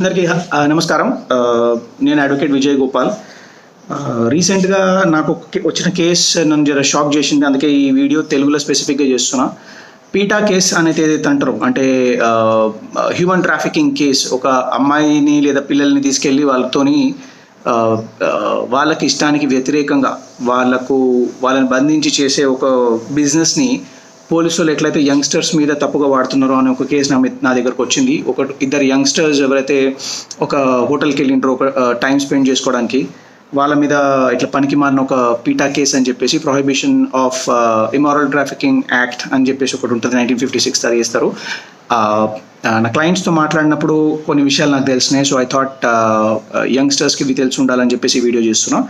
అందరికీ నమస్కారం. నేను అడ్వకేట్ విజయ్ గోపాల్. రీసెంట్గా నాకు వచ్చిన కేస్ నన్ను జర షాక్ చేసింది. అందుకే ఈ వీడియో తెలుగులో స్పెసిఫిక్గా చేస్తున్నా. పీటా కేస్ అనేది ఏదైతే అంటారు అంటే హ్యూమన్ ట్రాఫికింగ్ కేస్ ఒక అమ్మాయిని లేదా పిల్లల్ని తీసుకెళ్ళి వాళ్ళతోని వాళ్ళకి ఇష్టానికి వ్యతిరేకంగా వాళ్ళకు వాళ్ళని బంధించి చేసే ఒక బిజినెస్ని పోలీసులు ఎట్లయితే యంగ్స్టర్స్ మీద తప్పుగా వాడుతున్నారో అనే ఒక కేసు నా నా దగ్గరకు వచ్చింది. ఒక ఇద్దరు యంగ్స్టర్స్ ఎవరైతే ఒక హోటల్కి వెళ్ళిండ్రో ఒక టైం స్పెండ్ చేసుకోవడానికి వాళ్ళ మీద ఇట్లా పనికి మారిన ఒక పీటా కేస్ అని చెప్పేసి prohibition of immoral trafficking act అని చెప్పేసి ఒకటి ఉంటుంది. నైన్టీన్ ఫిఫ్టీ సిక్స్ అది చేస్తారు నా క్లయింట్స్తో మాట్లాడినప్పుడు కొన్ని విషయాలు నాకు తెలిసినాయి. సో ఐ థాట్ యంగ్స్టర్స్కి ఇవి తెలిసి ఉండాలని చెప్పేసి వీడియో చేస్తున్నాం.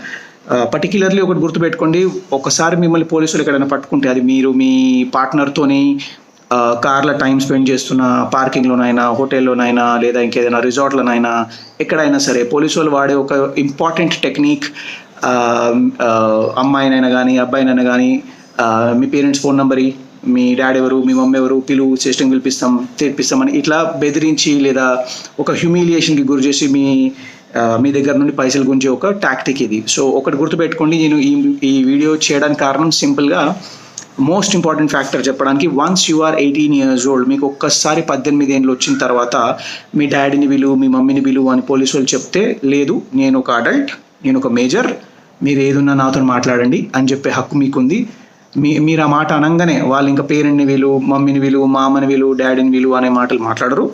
పర్టికులర్లీ ఒకటి గుర్తుపెట్టుకోండి. ఒకసారి మిమ్మల్ని పోలీసులు ఎక్కడైనా పట్టుకుంటే అది మీరు మీ పార్ట్నర్తోని కార్లో టైం స్పెండ్ చేస్తున్న పార్కింగ్లోనైనా హోటల్లోనైనా లేదా ఇంకేదైనా రిసార్ట్లోనైనా ఎక్కడైనా సరే పోలీసు వాళ్ళు వాడే ఒక ఇంపార్టెంట్ టెక్నిక్ అమ్మాయినైనా కానీ అబ్బాయినైనా కానీ మీ పేరెంట్స్ ఫోన్ నెంబర్ మీ డాడీ ఎవరు మీ మమ్మీ ఎవరు పిలువు చేస్టింగ్ పిలిపిస్తాం తెప్పిస్తామని ఇట్లా బెదిరించి లేదా ఒక హ్యూమిలియేషన్కి గురి చేసి మీ మీ దగ్గర నుండి పైసలు గుంజే ఒక టాక్టిక్ ఇది. సో ఒకటి గుర్తుపెట్టుకోండి నేను ఈ ఈ వీడియో చేయడానికి కారణం సింపుల్గా మోస్ట్ ఇంపార్టెంట్ ఫ్యాక్టర్ చెప్పడానికి once you are eighteen years old మీకు ఒక్కసారి పద్దెనిమిది ఏళ్ళు వచ్చిన తర్వాత మీ డాడీని విలువ మీ మమ్మీని విలువ అని పోలీసు వాళ్ళు చెప్తే లేదు నేను ఒక అడల్ట్ నేను ఒక మేజర్ మీరు ఏదున్నా నాతో మాట్లాడండి అని చెప్పే హక్కు మీకుంది. మీ మీరు ఆ మాట అనగానే వాళ్ళు ఇంకా పేరెంట్ని వీలు మమ్మీని వీలు మామని వీలు డాడీని వీలు అనే మాటలు మాట్లాడరు.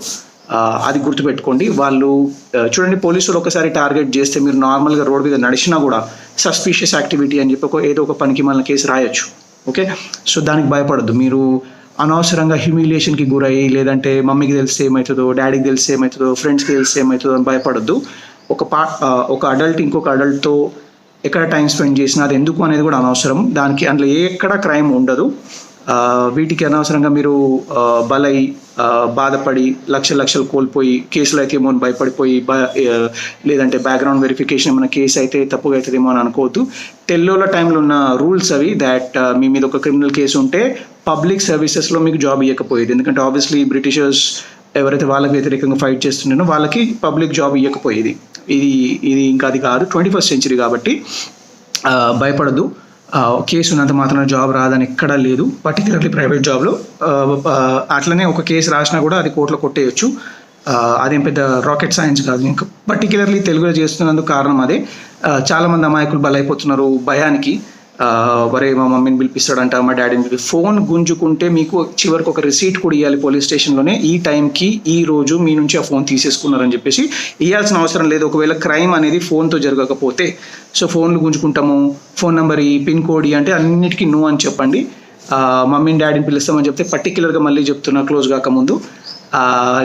అది గుర్తుపెట్టుకోండి. వాళ్ళు చూడండి పోలీసులు ఒకసారి టార్గెట్ చేస్తే మీరు నార్మల్గా రోడ్ మీద నడిచినా కూడా సస్పీషియస్ యాక్టివిటీ అని చెప్పి ఒక ఏదో ఒక పనికి మన కేసు రాయొచ్చు. ఓకే? సో దానికి భయపడద్దు. మీరు అనవసరంగా హ్యూమిలియేషన్కి గురయ్యి లేదంటే మమ్మీకి తెలిస్తే ఏమవుతుందో డాడీకి తెలిస్తే ఏమవుతుందో ఫ్రెండ్స్కి తెలిస్తే ఏమవుతుందో అని భయపడద్దు. ఒక పా ఒక అడల్ట్ ఇంకొక అడల్ట్తో ఎక్కడ టైం స్పెండ్ చేసినా అది ఎందుకు అనేది కూడా అనవసరం. దానికి అందులో ఎక్కడ క్రైమ్ ఉండదు. వీటికి అనవసరంగా మీరు బలై బాధపడి లక్ష లక్షలు కోల్పోయి కేసులు అయితే ఏమో అని భయపడిపోయి బ- లేదంటే బ్యాక్గ్రౌండ్ వెరిఫికేషన్ ఏమైనా కేసు అయితే తప్పుగా అవుతుందేమో అని అనుకోవద్దు. టెల్లోల టైంలో ఉన్న రూల్స్ అవి దాట్ మీ మీద ఒక క్రిమినల్ కేసు ఉంటే పబ్లిక్ సర్వీసెస్లో మీకు జాబ్ ఇవ్వకపోయేది ఎందుకంటే ఆబ్వియస్లీ బ్రిటిషర్స్ ఎవరైతే వాళ్ళకి వ్యతిరేకంగా ఫైట్ చేస్తున్నారో వాళ్ళకి పబ్లిక్ జాబ్ ఇవ్వకపోయేది ఇది ఇది ఇంకా అది కాదు ట్వంటీ ఫస్ట్ సెంచరీ కాబట్టి భయపడద్దు కేసు ఉన్నంత మాత్రం జాబ్ రాదని ఎక్కడా లేదు. పర్టికులర్లీ ప్రైవేట్ జాబ్లో అట్లనే ఒక కేసు రాసినా కూడా అది కోర్టులో కొట్టేయచ్చు. అదేం పెద్ద రాకెట్ సైన్స్ కాదు. ఇంకా పర్టికులర్లీ తెలుగులో చేస్తున్నందుకు కారణం అదే. చాలామంది అమాయకులు బలైపోతున్నారు భయానికి. వరే మా మమ్మీని పిలిపిస్తాడంట మా డాడీని పిలిపి ఫోన్ గుంజుకుంటే మీకు చివరికి ఒక రిసీట్ కూడా ఇవ్వాలి పోలీస్ స్టేషన్లోనే. ఈ టైంకి ఈ రోజు మీ నుంచి ఆ ఫోన్ తీసేసుకున్నారని చెప్పేసి ఇవ్వాల్సిన అవసరం లేదు. ఒకవేళ క్రైమ్ అనేది ఫోన్తో జరగకపోతే. సో ఫోన్లు గుంజుకుంటాము. ఫోన్ నెంబర్ ఈ పిన్ కోడ్ ఈ అంటే అన్నిటికీ నో అని చెప్పండి. మమ్మీని డాడీని పిలుస్తామని చెప్తే పర్టికులర్గా మళ్ళీ చెప్తున్నా క్లోజ్ కాకముందు.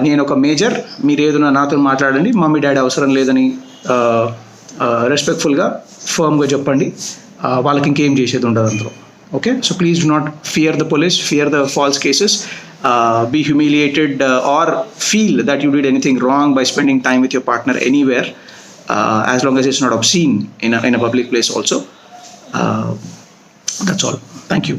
నేను ఒక మేజర్ మీరు ఏదైనా నాతో మాట్లాడండి. మమ్మీ డాడీ అవసరం లేదని రెస్పెక్ట్ఫుల్గా ఫర్మ్గా చెప్పండి. వాళ్ళకి ఇంకేం చేసేది ఉండదు అందులో okay so please do not fear the police fear the false cases be humiliated or feel that you did anything wrong by spending time with your partner anywhere as long as it's not obscene in a, in a public place also uh, that's all thank you